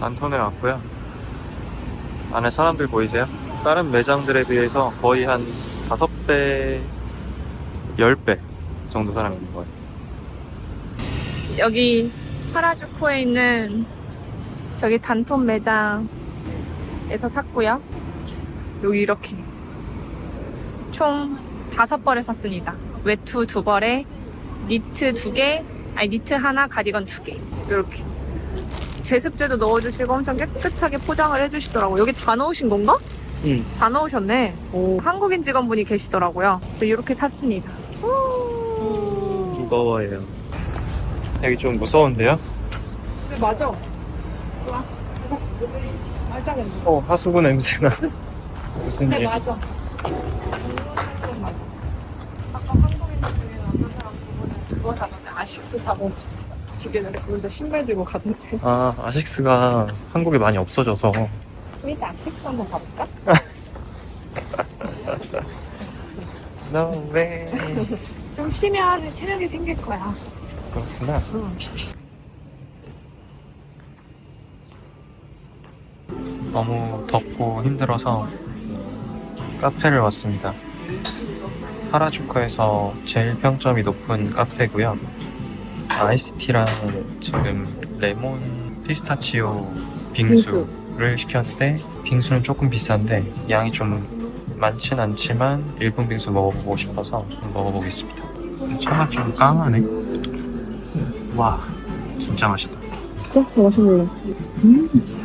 안톤에 왔고요. 안에 사람들 보이세요? 다른 매장들에 비해서 거의 한 5배, 10배 정도 사람이 있는 거예요. 여기 하라주쿠에 있는 저기 단톤 매장에서 샀고요. 여기 이렇게 총 다섯 벌을 샀습니다. 외투 두 벌에 니트 두 개, 아니 니트 하나, 가디건 두 개. 이렇게 제습제도 넣어주시고 엄청 깨끗하게 포장을 해주시더라고요. 여기 다 넣으신 건가? 응. 다 넣으셨네. 오, 한국인 직원분이 계시더라고요. 그래서 이렇게 샀습니다. 무거워요. 여기 좀 무서운데요? 네, 맞아. 좋아. 맞아, 근데. 어, 하수구 냄새나. 무슨 네, 일? 맞아. 아까 한국인 중에 어떤 사람 두 분은 그거 사던데 아식스 사고 두 개는 두분다 신발 들고 가던데. 아, 아식스가 한국에 많이 없어져서. 우리 아식스 한번 가볼까? No way. 좀 쉬면 체력이 생길 거야. 그렇구나. 응. 너무 덥고 힘들어서 카페를 왔습니다. 하라주쿠에서 제일 평점이 높은 카페고요. 아이스티랑 지금 레몬 피스타치오 빙수를 시켰는데 빙수는 조금 비싼데 양이 좀 많진 않지만 일본 빙수 먹어보고 싶어서 먹어보겠습니다. 차가 좀 까하네. 와, 진짜 맛있다. 진짜 더 마셔볼래.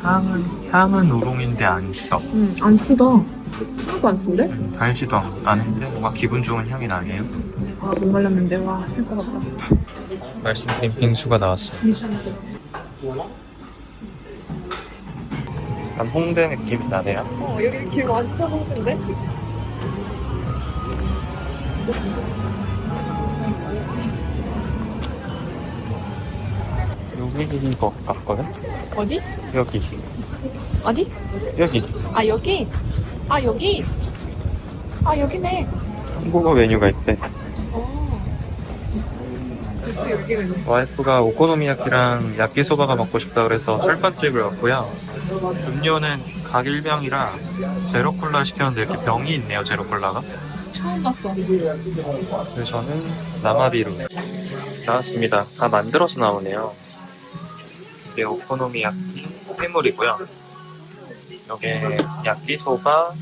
향은 향은 우롱인데 안 써. 응, 안 쓰다. 하나도 안 쓴데? 달지도 않- 않은데 뭔가 기분 좋은 향이 나네요. 아, 못 말렸는데. 와, 쓸 것 같다. 말씀드린 빙수가 나왔어요. 약간 홍대 느낌이 나네요. 어, 여기 길 완전 좋은데? 여기인 것 같거든? 어디? 여기. 어디? 여기. 아, 여기? 아, 여기? 아, 여기네. 한국어 메뉴가 있대. 와이프가 오코노미야키랑 야끼소바가 먹고 싶다 그래서 철판집을 왔고요. 음료는 각일병이라 제로콜라 시켰는데 이렇게 병이 있네요, 제로콜라가. 처음 봤어. 그래서 저는 나마비루 나왔습니다. 다 만들어서 나오네요. 이게 오코노미야키 해물이고요. 이게 야끼소바,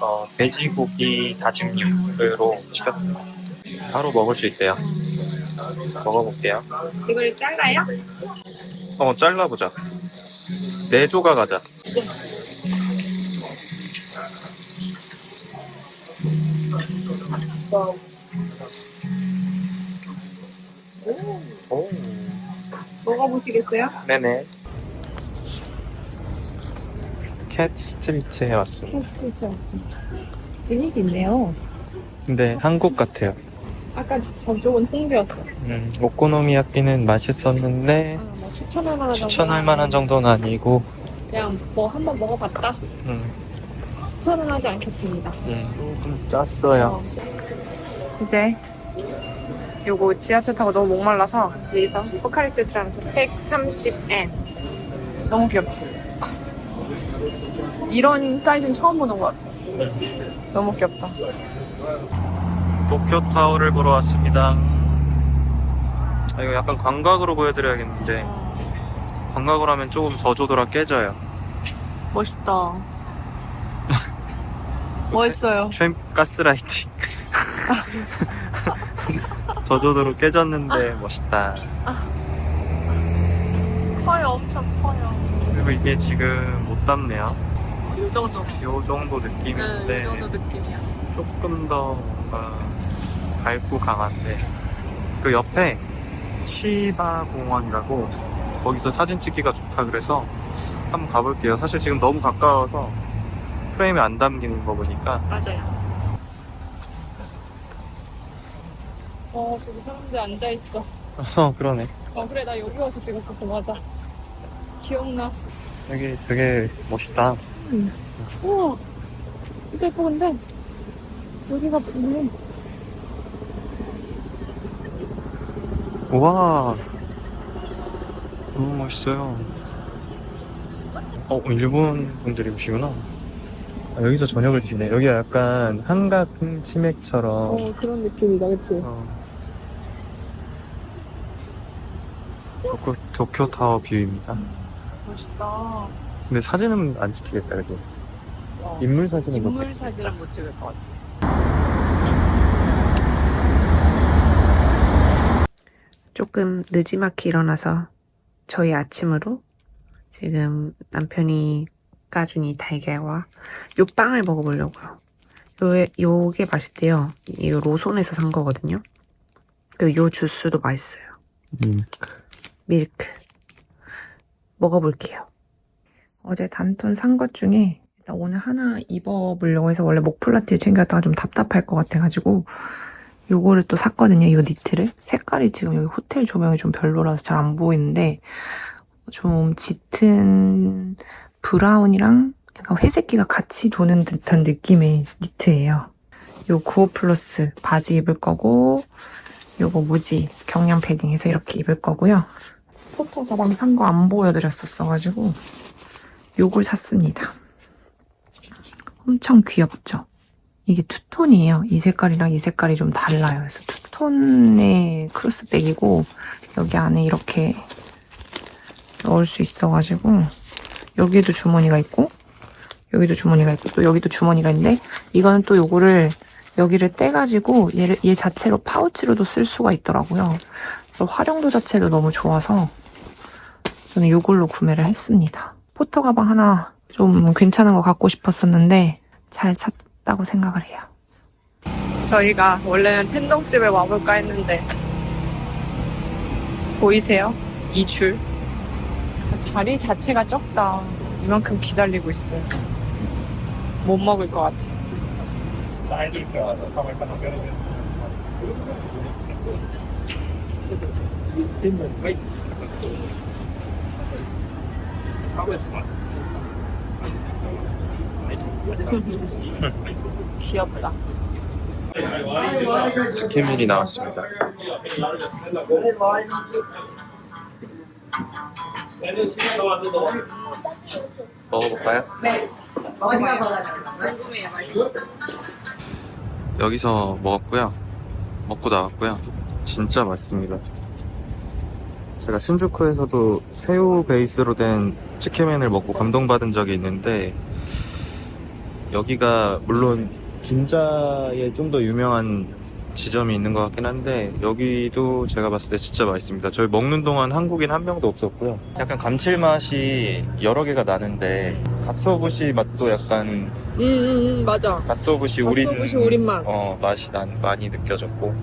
어, 돼지고기 다짐육으로 시켰습니다. 바로 먹을 수 있대요. 먹어볼게요. 이걸 잘라요? 어, 잘라보자. 네 조각 하자. 오, 먹어보시겠어요? 네네. 캣 스트리트에 왔습니다. 캐스트리트 왔습니다. 분위기 있네요. 근데 한국 같아요. 아까 저쪽은 홍대였어. 음, 오코노미야끼는 맛있었는데 아, 뭐 추천할 만한 추천할 만한 정도는 아니고 그냥 뭐 한번 먹어봤다. 음, 추천은 하지 않겠습니다. 음, 조금 짰어요. 이제 요거 지하철 타고 너무 목말라서 여기서 포카리 스웨트라면서 130엔 너무 귀엽지? 이런 사이즈는 처음 보는 것 같아 너무 귀엽다 도쿄 타워를 보러 왔습니다. 아, 이거 약간 광각으로 보여드려야겠는데 광각으로 하면 조금 저조도라 깨져요. 멋있다 멋있어요 촤 가스라이팅. 저조도로 깨졌는데 멋있다. 커요 엄청 커요 그리고 이게 지금 못 담네요. 이 정도 요 정도 느낌인데 네, 이 정도 느낌이야 조금 더 뭔가 밝고 강한데 그 옆에 시바 공원이라고 거기서 사진 찍기가 좋다 그래서 한번 가볼게요. 사실 지금 너무 가까워서 프레임에 안 담기는 거 보니까. 맞아요. 어 저기 사람들 앉아있어. 어 그러네. 어 그래 나 여기 와서 찍었었어. 맞아. 기억나. 여기 되게 멋있다. 우와. 진짜 예쁘근데? 여기가 있네 와 너무 멋있어요. 어, 일본 분들이 오시구나. 아, 여기서 저녁을 드시네. 여기가 약간 한각 치맥처럼. 어, 그런 느낌이다, 그치? 어. 도쿄, 도쿄 타워 뷰입니다. 멋있다. 근데 사진은 안 찍히겠다? 어. 인물 사진은 못 찍. 인물 사진은 못 찍을 것 같아. 조금 늦지막히 일어나서 저희 아침으로 지금 남편이 까준 이 달걀과 요 빵을 먹어보려고요. 요, 요게 맛있대요. 이거 로손에서 산 거거든요. 그리고 요 주스도 맛있어요. 음. 밀크. 먹어볼게요. 어제 단톤 산것 중에 일단 오늘 하나 입어보려고 해서 원래 목플라티를 챙겼다가 좀 답답할 것 같아가지고 요거를 또 샀거든요. 요 니트를. 색깔이 지금 여기 호텔 조명이 좀 별로라서 잘 안 보이는데 좀 짙은 브라운이랑 약간 회색기가 같이 도는 듯한 느낌의 니트예요. 요 구호 플러스 바지 입을 거고 요거 무지 경량 패딩 해서 이렇게 입을 거고요. 포토 가방 산 거 안 보여드렸었어가지고 요걸 샀습니다. 엄청 귀엽죠? 이게 투톤이에요. 이 색깔이랑 이 색깔이 좀 달라요. 그래서 투톤의 크로스백이고 여기 안에 이렇게 넣을 수 있어가지고 여기에도 주머니가 있고 여기도 주머니가 있고 또 여기도 주머니가 있는데 이거는 또 요거를 여기를 떼가지고 얘를, 얘 자체로 파우치로도 쓸 수가 있더라고요. 그래서 활용도 자체도 너무 좋아서 저는 이걸로 구매를 했습니다. 포토 가방 하나 좀 괜찮은 거 갖고 싶었었는데 잘 샀 다고 생각을 해요. 저희가 원래는 텐동집에 와볼까 했는데 보이세요? 이 줄. 자리 자체가 적다. 이만큼 기다리고 있어요. 못 먹을 것 같아. 귀엽다. 스키밀이 나왔습니다. 먹어볼까요? 맛있어. 여기서 먹었고요. 먹고 나왔고요. 진짜 맛있습니다. 제가 신주쿠에서도 새우 베이스로 된 치킨맨을 먹고 감동받은 적이 있는데 여기가 물론 긴자에 좀 더 유명한 지점이 있는 것 같긴 한데 여기도 제가 봤을 때 진짜 맛있습니다. 저희 먹는 동안 한국인 한 명도 없었고요. 약간 감칠맛이 여러 개가 나는데 갓소부시 맛도 약간 응, 응, 응, 맞아. 갓소부시 우린 갓소부시 우린 맛. 어 맛이 난 많이 느껴졌고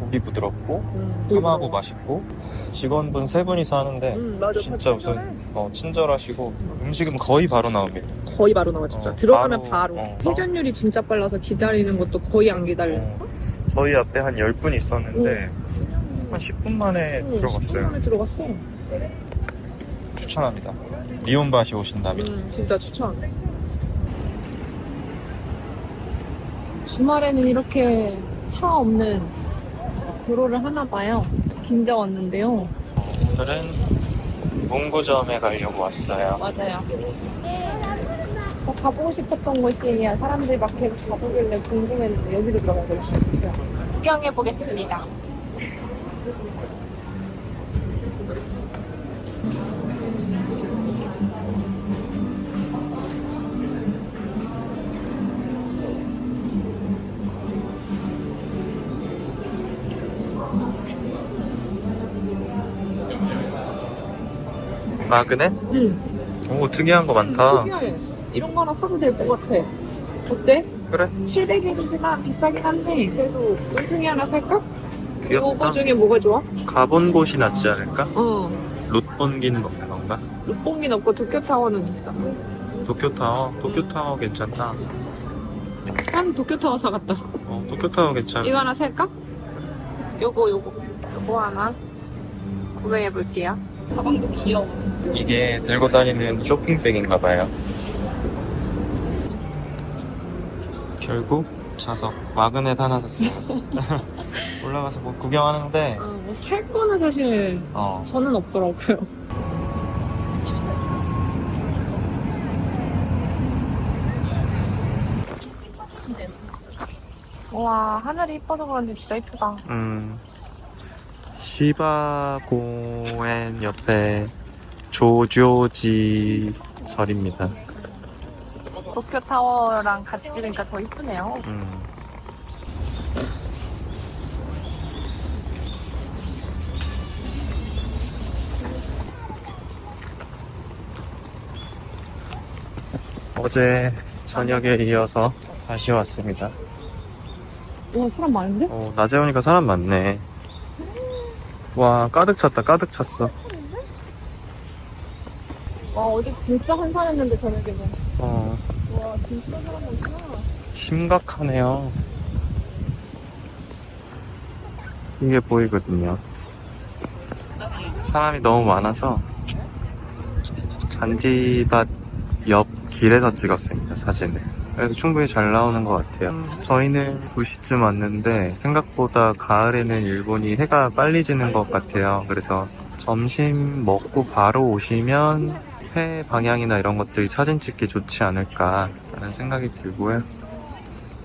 고기 부드럽고 응, 토마고 맛있고 직원분 세 분이서 하는데 응, 맞아. 진짜 무슨 어, 친절하시고 음식은 거의 바로 나옵니다. 거의 바로 나와 진짜. 어, 들어가면 바로, 바로, 어, 회전율이 진짜 빨라서 기다리는 것도 거의 안 기다려. 어, 저희 앞에 한 10분 있었는데 한 10분 만에 응, 10분 들어갔어요. 만에 들어갔어. 추천합니다. 리온바시 오신다면. 응, 진짜 추천. 주말에는 이렇게 차 없는 도로를 하나 봐요. 긴자 왔는데요. 오늘은 문구점에 가려고 왔어요. 맞아요. 어, 가보고 싶었던 곳이에요 사람들이 막 계속 가보길래 궁금했는데 여기로 들어가고 있어요. 구경해 보겠습니다 마그넷? 응 오 특이한 거 많다. 특이해. 이런 거 하나 사도 될 것 같아. 어때? 그래 700엔이지만 비싸긴 한데 그래도 둘 중에 하나 살까? 귀엽다. 요거 중에 뭐가 좋아? 가본 곳이 낫지 않을까? 어. 롯본기는 없는 건가? 롯봉긴 없고 도쿄타워는 있어. 도쿄타워? 도쿄타워 괜찮다. 나는 도쿄타워 사갔다. 어, 도쿄타워 괜찮아. 이거 하나 살까? 요거 요거 요거 하나 구매해 볼게요. 가방도 귀여워. 이게 들고 다니는 쇼핑백인가 봐요. 결국 좌석 마그넷 하나 샀어요. 올라가서 뭐 구경하는데 아, 뭐살 거는 사실 어. 저는 없더라고요. 와 하늘이 이뻐서 그런지 진짜 이쁘다. 음 시바 공원 옆에 조조지 절입니다. 도쿄 타워랑 같이 찍으니까 더 이쁘네요. 음. 어제 저녁에 이어서 다시 왔습니다. 우와, 사람 많은데? 어, 낮에 오니까 사람 많네. 와, 가득 찼다, 가득 찼어. 와, 어제 진짜 한산했는데, 저녁에는. 어, 와, 진짜 사람 많구나. 심각하네요. 이게 보이거든요. 사람이 너무 많아서 잔디밭 옆 길에서 찍었습니다, 사진을. 그래서 충분히 잘 나오는 것 같아요. 저희는 2시쯤 왔는데 생각보다 가을에는 일본이 해가 빨리 지는 것 같아요. 그래서 점심 먹고 바로 오시면 해 방향이나 이런 것들이 사진 찍기 좋지 않을까 라는 생각이 들고요.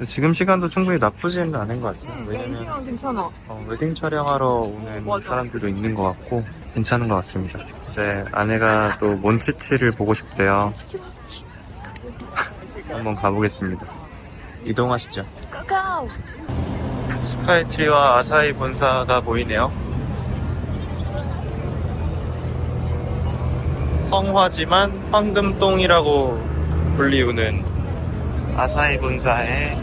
지금 시간도 충분히 나쁘지는 않은 것 같아요. 왜냐면 괜찮아. 어, 웨딩 촬영하러 오는 맞아. 사람들도 있는 것 같고 괜찮은 것 같습니다. 이제 아내가 또 몬치치를 보고 싶대요. 치치치치. 한번 가보겠습니다. 이동하시죠. 고고! 스카이트리와 아사히 본사가 보이네요. 성화지만 황금똥이라고 불리우는 아사히 본사의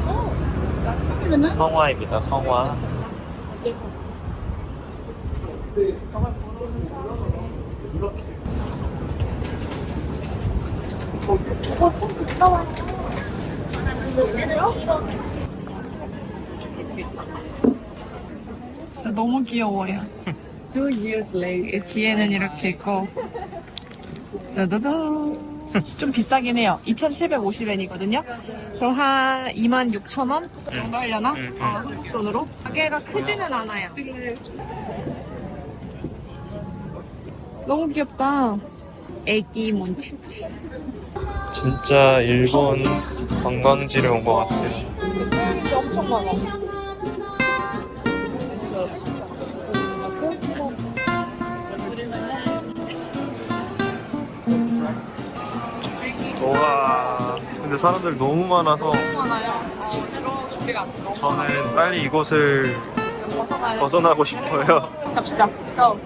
성화입니다. 성화. 진짜 너무 귀여워요. Two years late. 뒤에는 이렇게 있고. 짜자잔. 좀 비싸긴 해요. 2,750엔이거든요. 그럼 한 26,000원 정도 하려나? 음, 음. 어, 한국 돈으로? 가게가 크지는 않아요. 너무 귀엽다. 애기 몬치치. 진짜 일본 관광지를 온 것 같아요. 엄청 많아. 우와. 근데 사람들 너무 많아서 너무 많아요. 싶지가 않아. 저는 빨리 이곳을. 벗어나고 싶어요. 갑시다. 고!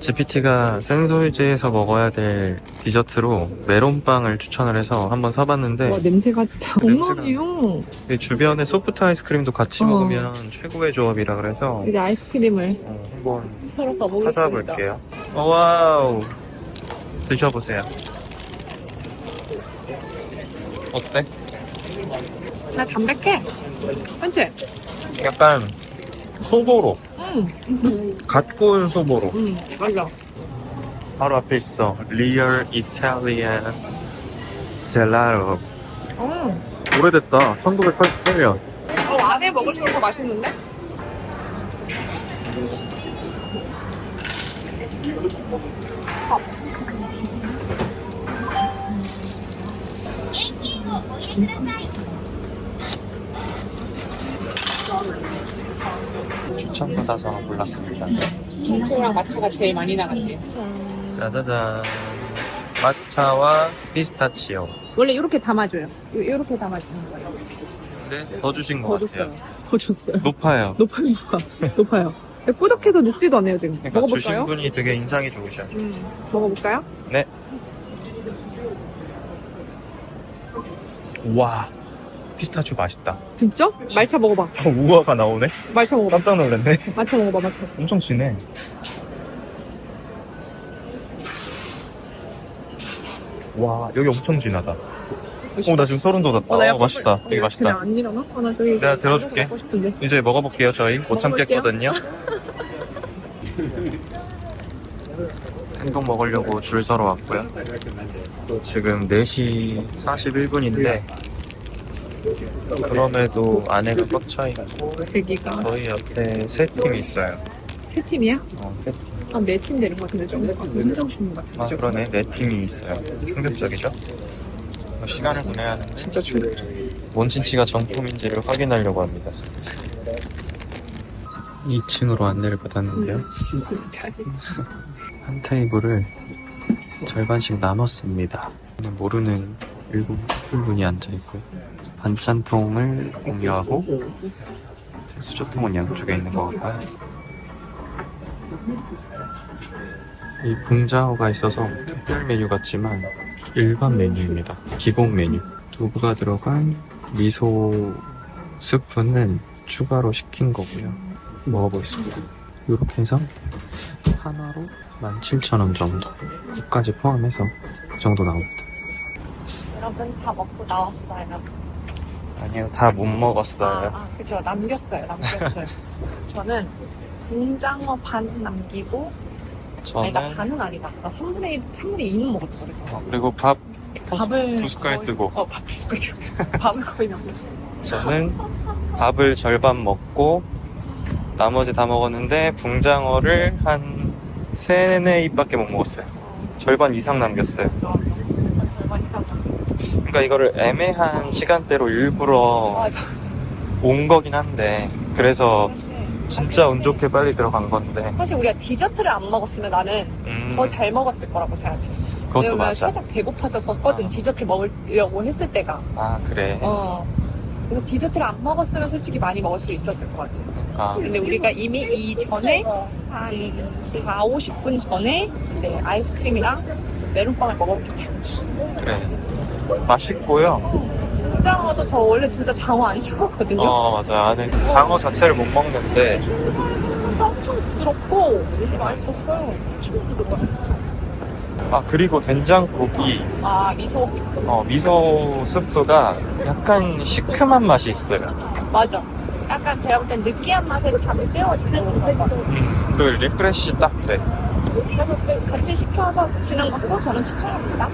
GPT가 센소이즈에서 먹어야 될 디저트로 메론빵을 추천을 해서 한번 사봤는데 냄새가 진짜 냄새가- 엉망이요. 이 주변에 소프트 아이스크림도 같이 어. 먹으면 최고의 조합이라 그래서 이제 아이스크림을 어, 한번 사러 가보겠습니다. 찾아볼게요. 어, 와우. 드셔보세요. 어때? 나 담백해. 그치? 약간 소보로. 응. 갓 구운 소보로. 응, 맞아. 바로 앞에 있어. Real Italian Gelato. 어. 오래됐다. 1988년. 어, 안에 먹을수록 더 맛있는데? 추천받아서 골랐습니다. 김치랑 마차가 제일 많이 나갔대요. 짜자잔. 마차와 피스타치오. 원래 이렇게 담아줘요. 이렇게 담아주는 거예요. 근데 더 주신 더것 줬어요. 같아요. 더 줬어요. 높아요. 높아요, 높아. 높아요. 근데 꾸덕해서 녹지도 않네요, 지금. 그러니까 주신 먹어볼까요? 분이 되게 인상이 좋으셔. 음, 먹어볼까요? 네. 와. 피스타치오 맛있다. 진짜? 말차 먹어봐. 저 우아가 나오네? 말차 먹어봐. 깜짝 놀랐네. 말차 먹어봐, 말차. 엄청 진해. 와, 여기 엄청 진하다. 오, 나 지금 소름 돋았다. 어, 나 어, 약간 맛있다. 꿀- 되게 어, 맛있다. 그냥 안 일어나? 아, 나 저기. 내가 들어줄게. 먹고 싶은데. 이제 먹어볼게요, 저희. 못 먹어볼게요. 참겠거든요. 햄버거 먹으려고 줄 서러 왔고요. 지금 4시 41분인데, 그럼에도 안에가 꽉 차있고, 대기가. 저희 옆에 세 팀이 있어요. 세 팀이야? 어, 세 팀. 한네팀 되는 것 같은데, 좀. 무슨 정신인 것 같은데. 아, 그러네. 네 팀이 있어요. 충격적이죠? 시간을 보내야 하는 진짜 충격적. 원친치가 정품인지를 확인하려고 합니다. 2층으로 안내를 받았는데요. 한 테이블을 절반씩 나눴습니다. 모르는 일곱 분이 앉아 있고요. 반찬통을 공유하고 수저통은 양쪽에 있는 것 같아요. 이 붕장어가 있어서 특별 메뉴 같지만 일반 메뉴입니다. 기본 메뉴. 두부가 들어간 미소 스프는 추가로 시킨 거고요. 먹어보겠습니다. 이렇게 해서 하나로 17,000원 정도. 국까지 포함해서 그 정도 나옵니다. 여러분 다 먹고 나왔어요. 아니요, 다못 아, 먹었어요. 아 그죠. 남겼어요. 남겼어요. 저는 붕장어 반 남기고 아니 나 저는 반은 아니다. 나 3분의 1, 3분의 2는 먹었거든. 어, 그리고 밥 밥을 두 숟갈 거의- 뜨고. 어, 밥 두 숟갈 뜨고. 밥을 거의 남겼어. 저는 밥을 절반 먹고 나머지 다 먹었는데 붕장어를 한 세네 입밖에 못 먹었어요. 절반 이상 남겼어요. 저. 그러니까 이거를 애매한 시간대로 일부러 맞아. 온 거긴 한데 그래서 진짜 운 좋게 빨리 들어간 건데 사실 우리가 디저트를 안 먹었으면 나는 음, 더 잘 먹었을 거라고 생각했어. 그것도 왜냐면 맞아. 살짝 배고파졌었거든. 아. 디저트 먹으려고 했을 때가. 아 그래. 어. 그래서 디저트를 안 먹었으면 솔직히 많이 먹을 수 있었을 것 같아. 그러니까 근데 우리가 이미 이 전에 한 4, 50분 전에 이제 아이스크림이랑 메론빵을 먹었기 때문에. 그래. 맛있고요. 장어도 저 원래 진짜 장어 안 좋아하거든요. 어 맞아. 나는 장어 자체를 못 먹는데 진짜 엄청 부드럽고 맛있었어요. 엄청 부드러워요. 아 그리고 된장국이 아 미소 어, 미소 스프가 약간 시큼한 맛이 있어요. 맞아. 약간 제가 볼 땐 느끼한 맛에 잠재워주는 것 같아요. 음, 그 리프레시 딱 돼. 그래서 같이 시켜서 드시는 것도 저는 추천합니다.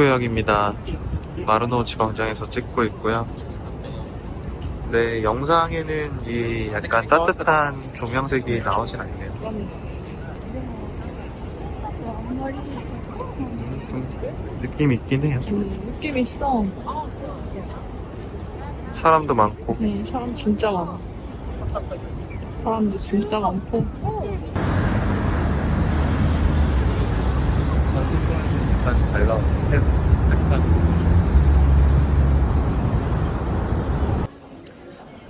도쿄역입니다. 마르노우치 광장에서 찍고 있고요. 네, 영상에는 이 약간 따뜻한 조명색이 나오진 않네요. 음, 좀 느낌 있긴 해요. 느낌 있어. 사람도 많고. 네, 사람 진짜 많아. 사람도 진짜 많고. 약간 잘 나오는 색, 색깔.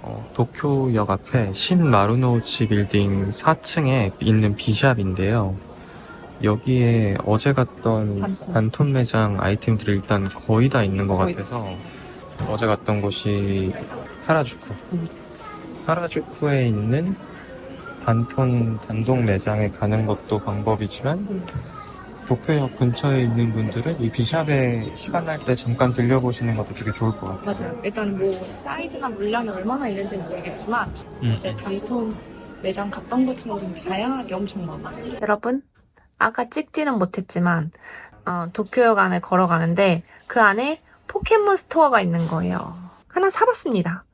어, 도쿄역 앞에 신 마루노우치 빌딩 4층에 있는 비샵인데요. 여기에 어제 갔던 단톤. 단톤 매장 아이템들이 일단 거의 다 있는 것 거의 같아서 어제 갔던 곳이 하라주쿠. 음. 하라주쿠에 있는 단톤 단독 매장에 가는 것도 방법이지만 음. 도쿄역 근처에 있는 분들은 이 비샵에 시간 날 때 잠깐 들려보시는 것도 되게 좋을 것 같아요. 맞아요. 일단 뭐 사이즈나 물량이 얼마나 있는지 는 모르겠지만 음. 이제 단톤 매장 갔던 것처럼 좀 다양하게 엄청 많아. 여러분, 아까 찍지는 못했지만 어, 도쿄역 안에 걸어가는데 그 안에 포켓몬 스토어가 있는 거예요. 하나 사봤습니다.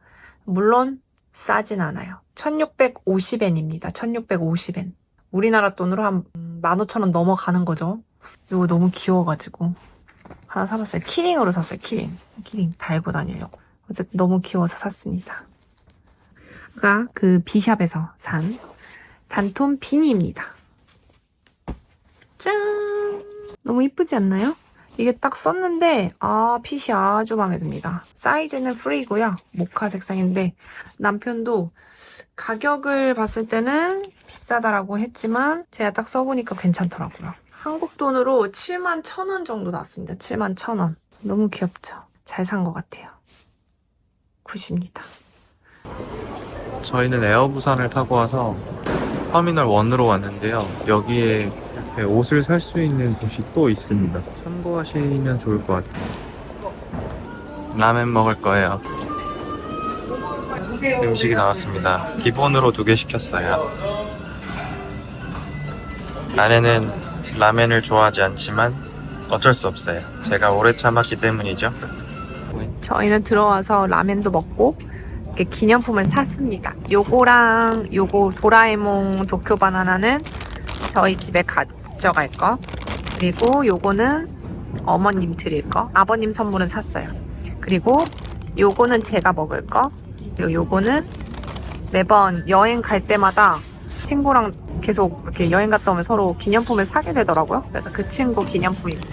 물론 싸진 않아요. 1650엔입니다. 1650엔. 우리나라 돈으로 한 15,000원 넘어가는 거죠. 이거 너무 귀여워가지고 하나 사봤어요. 키링으로 샀어요. 키링. 키링 달고 다니려고. 어쨌든 너무 귀여워서 샀습니다. 가그 비샵에서 산 단톤 비니입니다. 짠! 너무 이쁘지 않나요? 이게 딱 썼는데 아 핏이 아주 마음에 듭니다. 사이즈는 프리고요. 모카 색상인데 남편도 가격을 봤을 때는 비싸다라고 했지만 제가 딱 써보니까 괜찮더라고요. 한국 돈으로 7만 1,000원 정도 나왔습니다. 7만 1,000원. 너무 귀엽죠? 잘 산 것 같아요. 굿입니다. 저희는 에어부산을 타고 와서 터미널 1으로 왔는데요. 여기에 이렇게 옷을 살 수 있는 곳이 또 있습니다. 참고하시면 좋을 것 같아요. 라멘 먹을 거예요. 음식이 나왔습니다. 기본으로 두 개 시켰어요. 안에는 라멘을 좋아하지 않지만 어쩔 수 없어요. 제가 오래 참았기 때문이죠. 저희는 들어와서 라면도 먹고 이렇게 기념품을 샀습니다. 요거랑 요거 도라에몽 도쿄 바나나는 저희 집에 가져갈 거. 그리고 요거는 어머님 드릴 거. 아버님 선물은 샀어요. 그리고 요거는 제가 먹을 거. 그리고 요거는 매번 여행 갈 때마다 친구랑 계속 이렇게 여행 갔다 오면 서로 기념품을 사게 되더라고요. 그래서 그 친구 기념품입니다.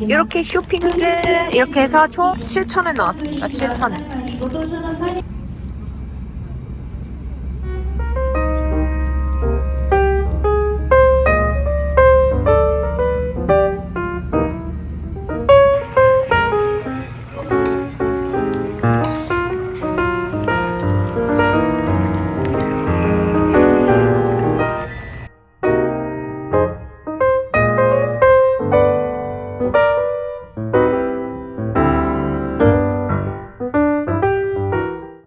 이렇게 쇼핑을 이렇게 해서 총 7,000원 나왔습니다. 7,000원.